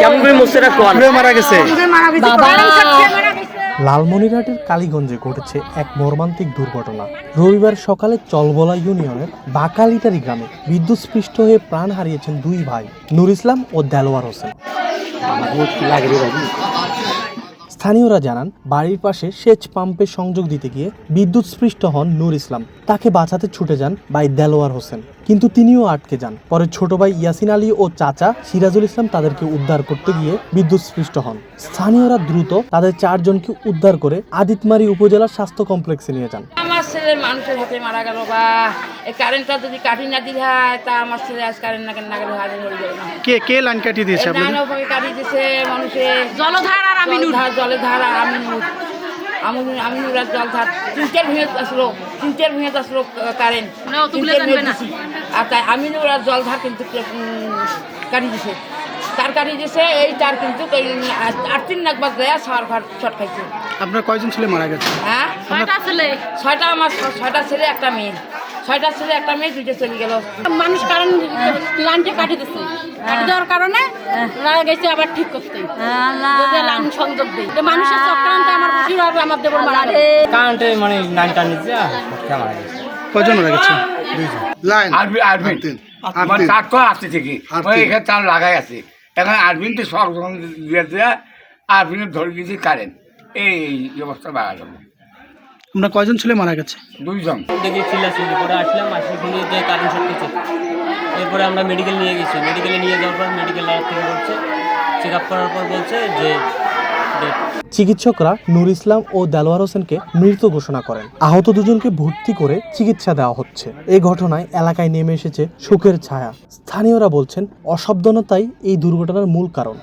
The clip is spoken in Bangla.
কেমন করে। মুসেরা কোয়াল মারা গেছে? লালমনিরহাটের কালীগঞ্জে ঘটেছে এক মর্মান্তিক দুর্ঘটনা। রবিবার সকালে চলবলা ইউনিয়নের বাকালিটারি গ্রামে বিদ্যুৎস্পৃষ্ট হয়ে প্রাণ হারিয়েছেন দুই ভাই নুর ইসলাম ও দেলোয়ার হোসেন। স্থানীয়রা জানান, বাড়ির পাশে সেচ পাম্পে সংযোগ দিতে গিয়ে বিদ্যুৎ স্পৃষ্ট হন নূর ইসলাম। তাকে বাঁচাতে ছুটে যান ভাই দেলোয়ার হোসেন। কিন্তু তিনিও আটকে যান। পরে ছোট ভাই ইয়াসিন আলী ও চাচা সিরাজুল ইসলাম তাদেরকে উদ্ধার করতে গিয়ে বিদ্যুৎ স্পৃষ্ট হন। স্থানীয়রা দ্রুত তাদের চারজনকে উদ্ধার করে আদিতমারি উপজেলার স্বাস্থ্য কমপ্লেক্সে নিয়ে যান। আমার ছেলে মানুষের হাতে মারা গেল বা এই কারেন্টটা যদি কাটি না দিলে হয় তা আমার ছেলে আজ কারেন্ট না না গেলে হাজির হয়ে যাবে না। কে কে লাইন কাটিয়ে দিয়েছে আপনাদের? ওভাবে কাটি দিছে মানুষের জলধার আর আমিনুর। জলধার জলধার আর আমিনুর। আমিনুর আমিনুর আর জলধার। তিনটের ভেঙে আসলো তিনটের ভেঙে আসলো কারেন্ট না, অতগুলো জানবে না। আর তাই আমিনুর আর জলধার কিন্তু কাটি দিছে তার কাটি দিছে এই তার কিন্তু এই আট তিন নাক বাদ দেয়া সার ঘর শট খাইছে। আপনার কয়জন ছেলে মারা গেছে? হ্যাঁ? ছয়টা ছেলে। ছয়টা আমার ছয়টা ছেলে একটা মেয়ে। ছয়টা ছেলে একটা মেয়ে দুইটা চলে গেল। মানুষ কারেন্ট লাইনটা কাটি দিচ্ছে কাটি দেওয়ার কারণে রায় গেছে আবার ঠিক করতে। লাইন সংযোগ দিই মানুষের চক্রান্তে আমার বেশি হবে আমার দেবর মারা। কারেন্টে মানে লাইনটা নিচ্ছে মারা গেছে। কয়জন মারা গেছে? লাইন। আরবি আরবিন আরবিন। মানে কাঠ তো আসতে থেকে এখানে তার লাগাই আছে। এখন আরবিন তো সব রকম দিয়ে দিয়ে আরবিনে ধরে দিয়েছি কারেন্ট। এই অবস্থা বাড়া যাবে। আপনার কয়জন ছেলে মারা গেছে? দুইজন। দেখি চিল্লাচিল্লি করে আসলাম আসলে শুনি যে কারেন্ট শর্ট করছে এরপরে আমরা মেডিকেল নিয়ে গেছি। মেডিকেলে নিয়ে যাওয়ার পর মেডিকেল থেকে বলছে চেক আপ করার পর বলছে যে। চিকিৎসকরা নুর ইসলাম ও দেলোয়ার হোসেনকে মৃত ঘোষণা করেন। আহত দুজনকে ভর্তি করে চিকিৎসা দেওয়া হচ্ছে। এই ঘটনায় এলাকায় নেমে এসেছে শোকের ছায়া। স্থানীয়রা বলছেন, অসাবধানতাই এই দুর্ঘটনার মূল কারণ।